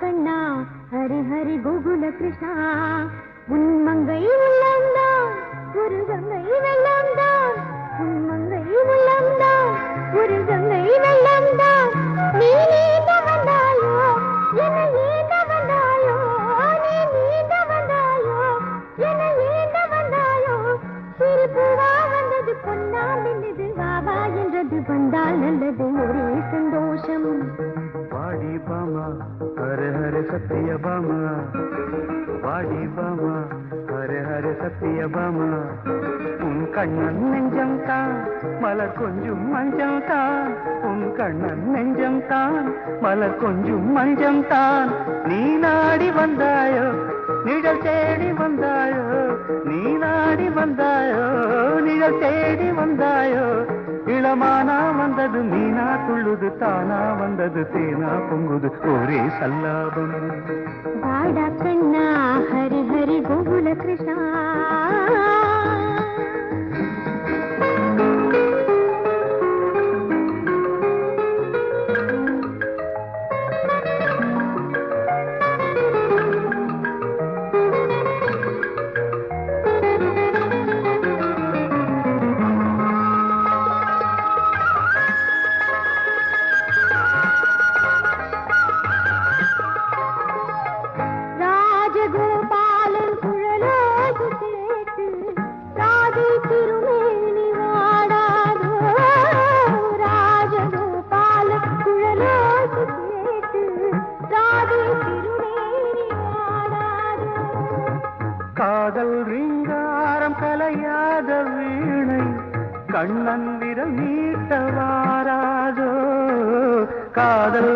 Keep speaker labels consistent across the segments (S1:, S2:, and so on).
S1: Kanna Hari Hari Gokula Krishna. உன் மங்கை உள்ளம்தான் ஒரு கங்கை
S2: நெஞ்சம் தான் மலர் கொஞ்சம் மஞ்சம் தான் உன் கண்ணன் நெஞ்சம் தான் மலர் கொஞ்சம் மஞ்சம் தான் நீ நாடி வந்தாயோ நிழல் தேடி வந்தாயோ நீ நாடி வந்தாயோ நிழல் தேடி வந்தாயோ. இளமானா வந்தது மீனா துள்ளுது தானா வந்தது தேனா பொங்குது ஒரே சல்லாபம்.
S1: வாடா கண்ணா ஹரி ஹரி கோகுல கிருஷ்ணா
S2: காதல்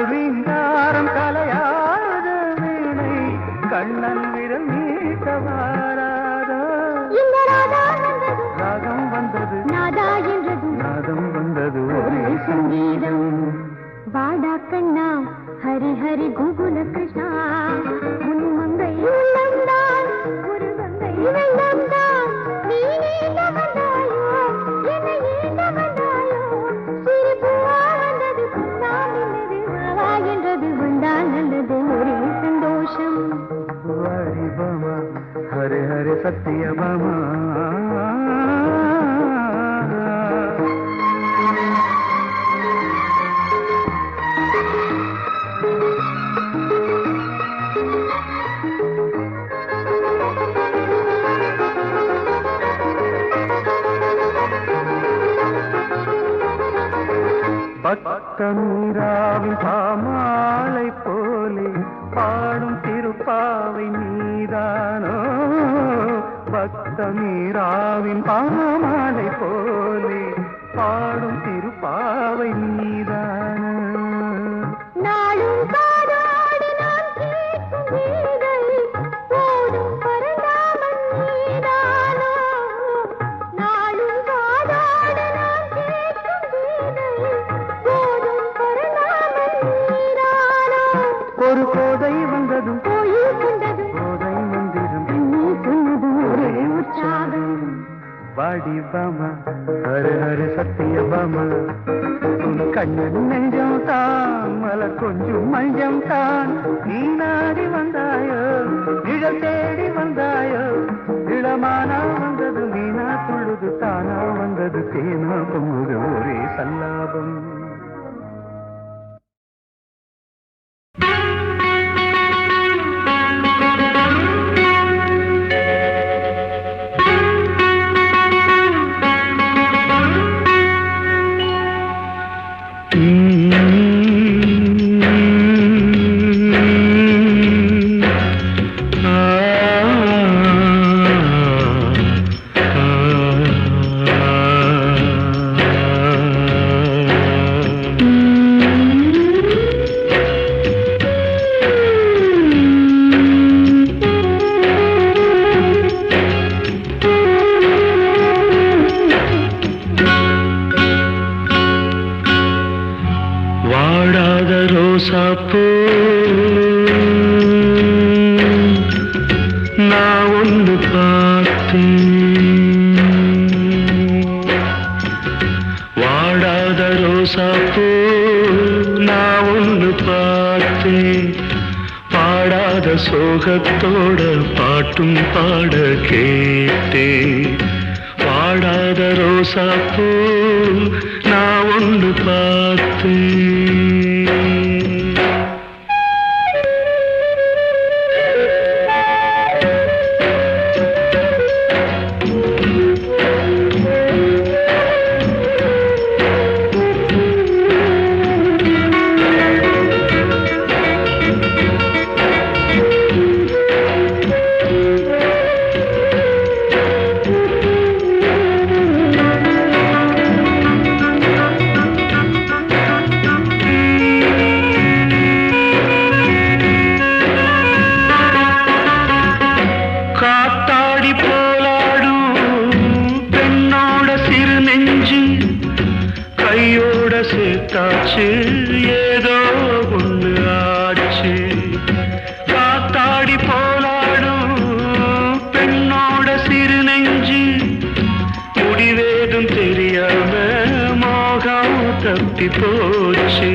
S2: பக்த நீராவின் பாமாலை போலே பாடும் திருப்பாவை நீதான. வாடி பாமா ஹர ஹர சத்திய பாமா. உன் கண்ணன் நெஞ்சம் தான் மலர் கொஞ்சம் மஞ்சம் தான். நீ நாடி வந்தாயோ நிழல் தேடி வந்தாயோ இளமானா வந்தது மீனா துள்ளுது தானா வந்தது தேனா பொங்குது ஒரே சல்லாபம்.
S3: ভক্তি করছি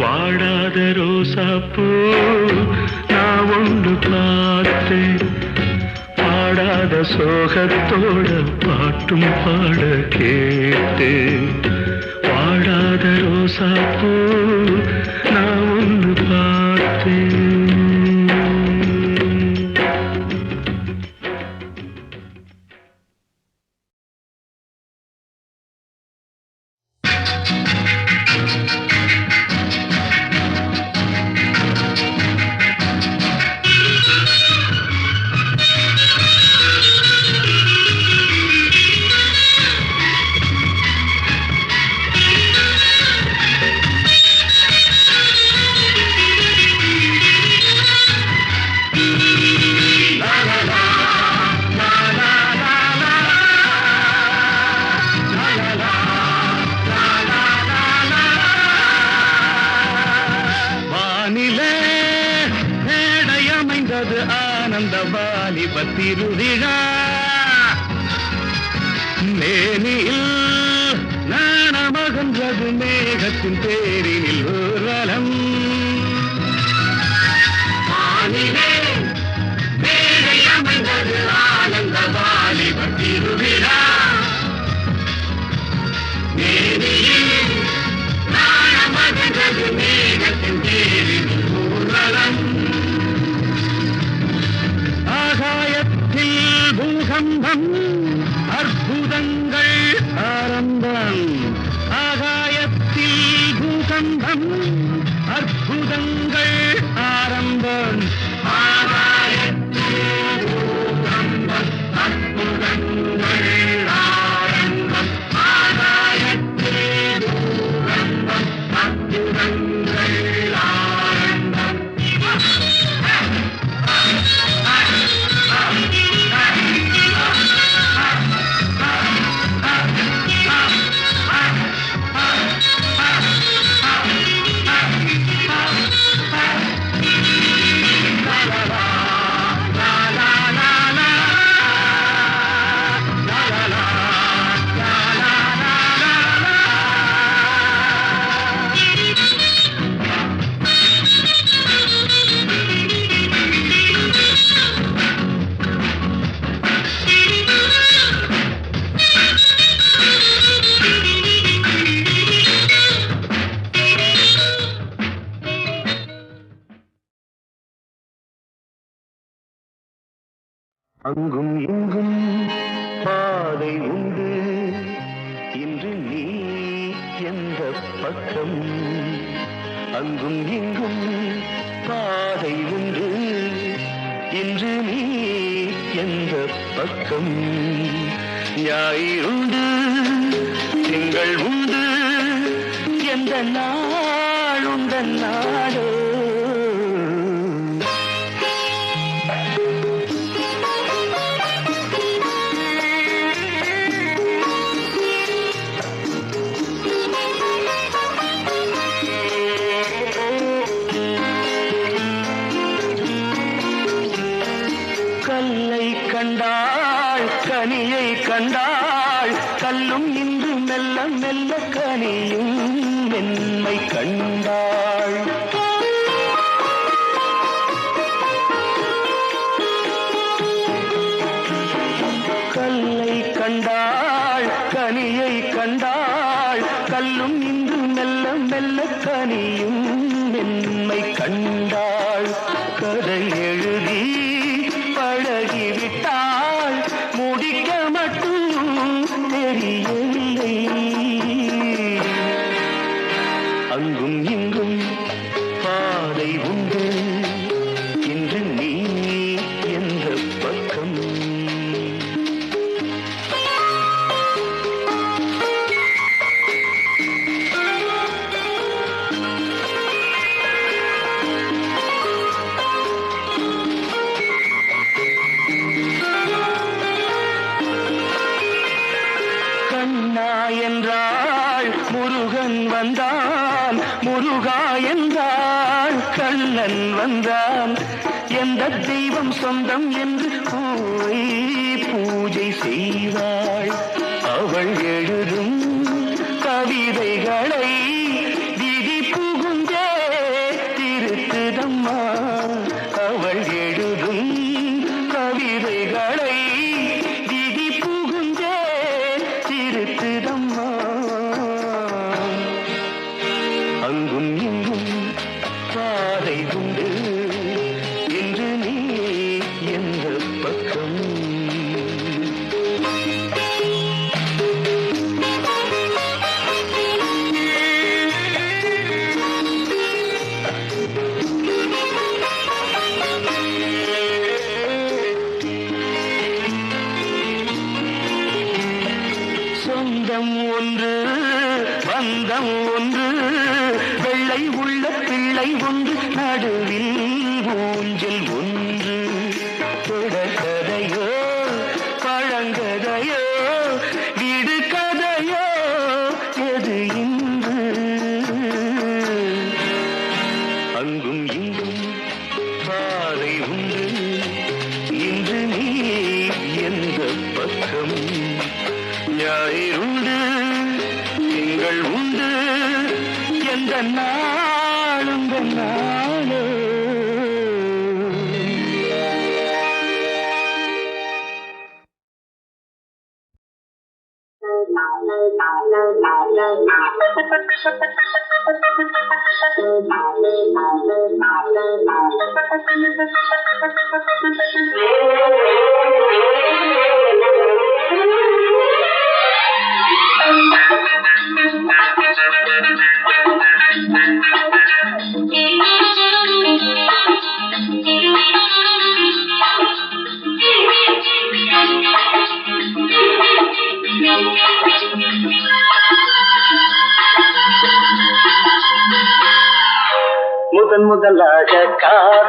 S3: வாடாத ரோசாப்பூ நான் ஒன்று பார்த்தேன் பாடாத சோகத்தோட பாட்டும் பாட கேட்டு வாடாத ரோசாப்பூ
S4: பாதை உண்டு. இன்று நீ எந்த பக்கம் அங்கும் இங்கும் பாதை உண்டு. இன்று நீ எந்த பக்கம் ஞாயிறுண்டு திங்கள் உண்டு. எந்த நாளுந்த நாடோ கனியை கண்டாள் கல்லும் இன்று மெல்ல மெல்ல கனியும் மென்மை கண்டாள்.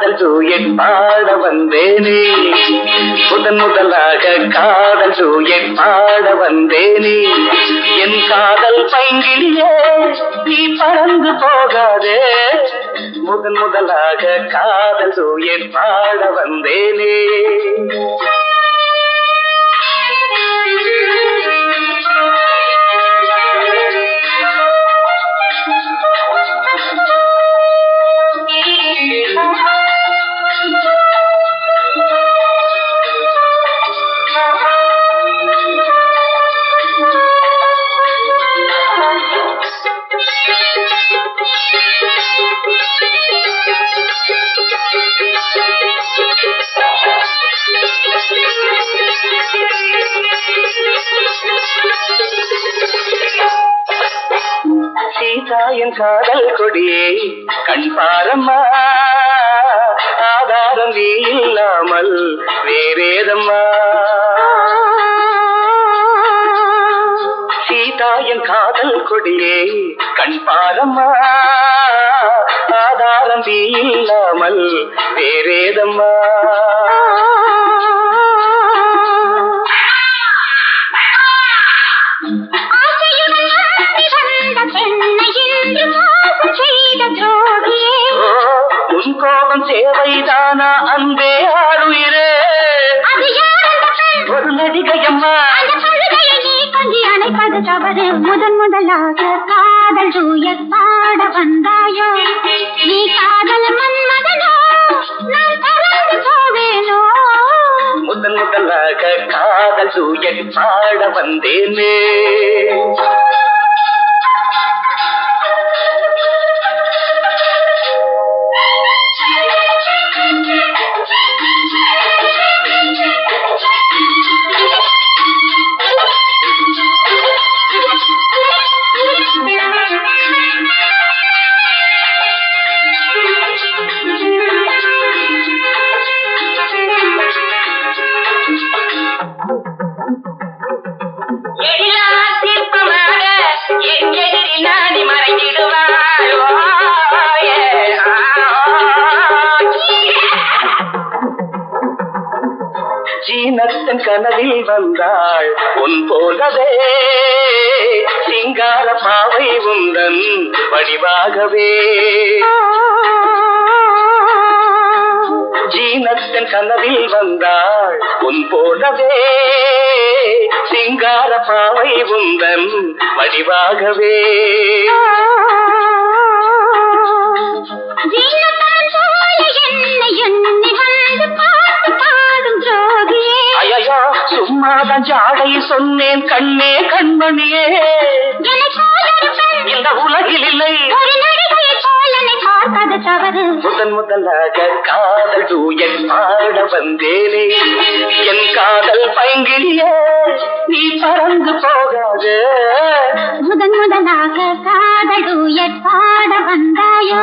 S5: காதல் சூயன் பாட வந்தேனே. முதன் முதலாக காதல் சூயன் பாட வந்தேனே. என் காதல் பைங்கிலியே நீ பறந்து போகாதே. முதன் முதலாக காதல் சூயன் பாட வந்தேனே. வேறேதம்மா சீதா என் காதல் கொடியே கண் பாரம்மா. ஆதாரம் நீ இல்லாமல் வேறேதம்மா உன் கோபம் சேவைதானா அன்பே ஒரு நடிகையம்மா
S1: முதன் முதலாக காதல் தூயத் பாட வந்தாயோ? நீ காதல் மன்மதனோ நான் பறந்து போவேனோ?
S5: முதன் முதலாக காதல் சூயன் பாட வந்தேனே. நத்தன் கனவில் வந்தாள். உன் போலவே சிங்கார பாவை உந்தன் வடிவாகவே. ஜீனத்தன் கனவில் வந்தாள். உன் போலவே சிங்கார பாவை உந்தன் வடிவாகவே.
S1: ஜீனத்தன் போல என்னை ஜோதியே
S5: சும்மாதான் ஜாடை சொன்னேன் கண்ணே கண்மணியே இந்த உலகில் இல்லை. முதன் முதலாக காதல் தூயன் பாட வந்தேனே. என் காதல் பைங்கிலியே நீ பறந்து போகாது.
S1: முதன் முதலாக காதல் டூயட் பாட வந்தாயோ.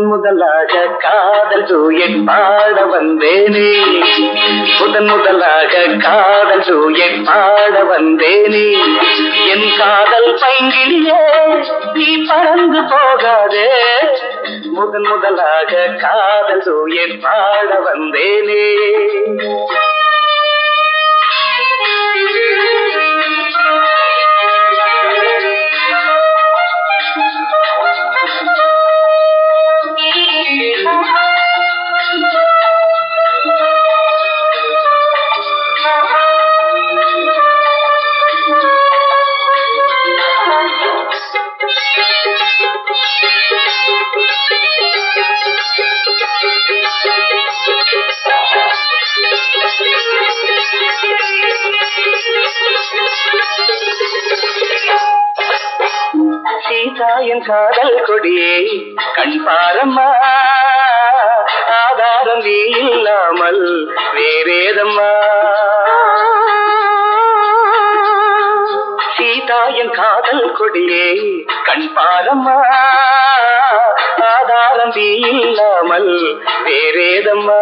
S5: முதன் முதலாக காதல் தூயன் பாட வந்தேனே. முதன் முதலாக காதல் தூயன் பாட வந்தேனே. என் காதல் பைங்கிலியே நீ பறந்து போகாதே. முதன் முதலாக காதல் தூயன் பாட வந்தேனே. காதல் கொடியே கண் பாரம்மா ஆதாரம் நீ இல்லாமல் வேறேதம்மா. சீதாயின் காதல் கொடியே கண் பாரம்மா ஆதாரம் நீ இல்லாமல் வேறேதம்மா.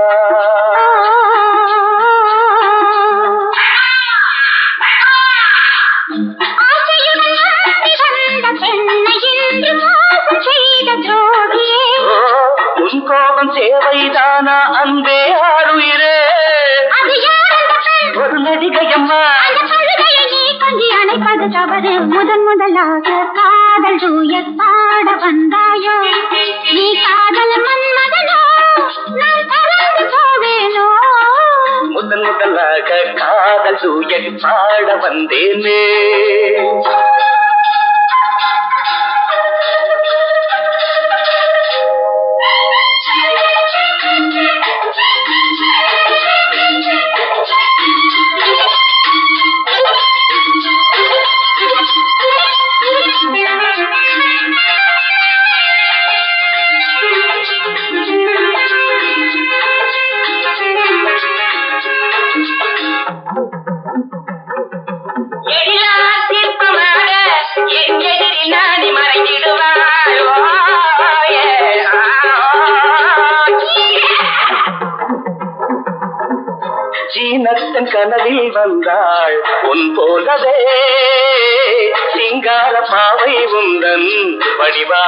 S1: பாட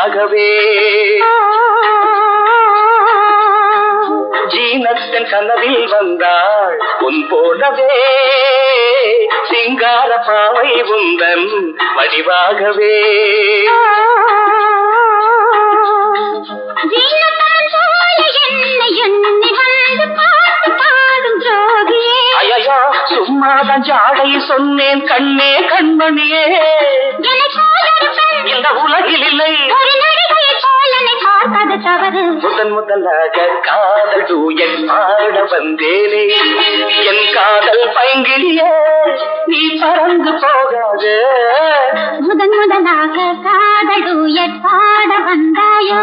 S5: வடிவாகவே ஜீனத்தன் கனவில் வந்தாள் உன் போலவே. சிங்கார பாவை உந்தன் வடிவாகவே. சும்மாதான் ஜாடை சொன்னேன் கண்ணே கண்மணியே. இந்த உலகில் இல்லை. முதன் முதலாக காதல் தூயன் பாட வந்தேனே. என் காதல் பைங்கிலியே நீ பறந்து போகாதே.
S1: முதன் முதலாக காதல் டூயட் பாட வந்தாயோ.